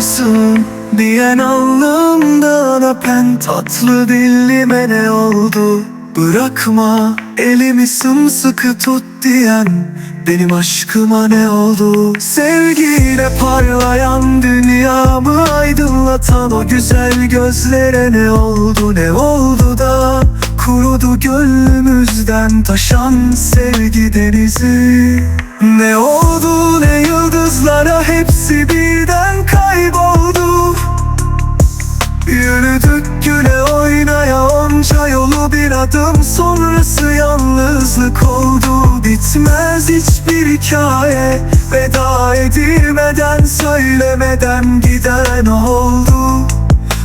varsın Diyen alnımdan öpen Tatlı dilime ne oldu? Bırakma elimi sımsıkı tut diyen Benim aşkıma ne oldu? Sevgiyle parlayan dünyamı aydınlatan O güzel gözlere ne oldu? Ne oldu da Kurudu gönlümüzden taşan sevgi denizi Ne oldu ne yıldızlara hepsi birden kayboldu. Yürüdük güle oynaya onca yolu bir adım sonrası yalnızlık oldu. Bitmez hiçbir hikaye veda edilmeden söylemeden giden oldu.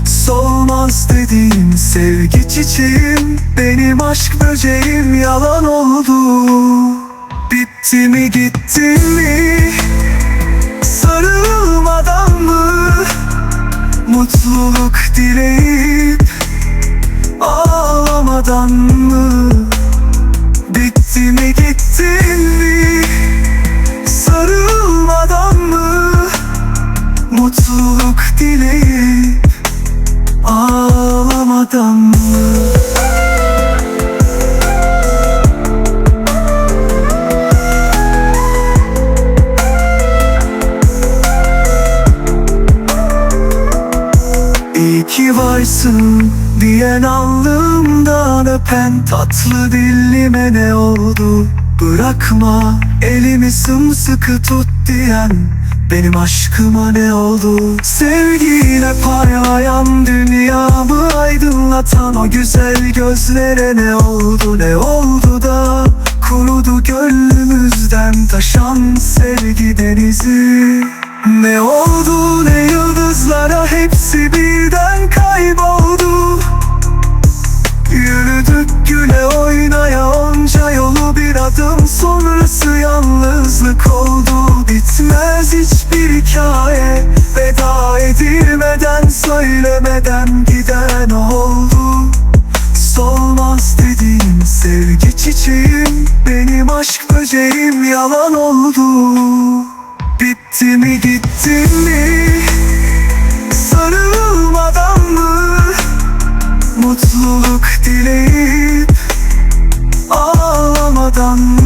Solmaz dediğim sevgi çiçeğim Benim aşk böceğim yalan oldu Bitti mi gitti mi? Sarılmadan mı? Mutluluk dileyip Ağlamadan mı? Bitti mi gitti mi? Sarılmadan mı? Mutluluk dileyip Ağlamadan mı ki varsın diyen alnımdan öpen Tatlı dilime ne oldu? Bırakma elimi sımsıkı tut diyen Benim aşkıma ne oldu? Sevgiyle parlayan dünyamı aydınlatan O güzel gözlere ne oldu? Ne oldu da Kurudu gönlümüzden taşan sevgi yalnızlık oldu Bitmez hiçbir hikaye. Veda edilmeden söylemeden giden oldu. Solmaz dediğim sevgi çiçeğim Benim aşk böceğim yalan oldu. Bitti mi gitti mi? Sarılmadan mı? Mutluluk dileyip Ağlamadan mı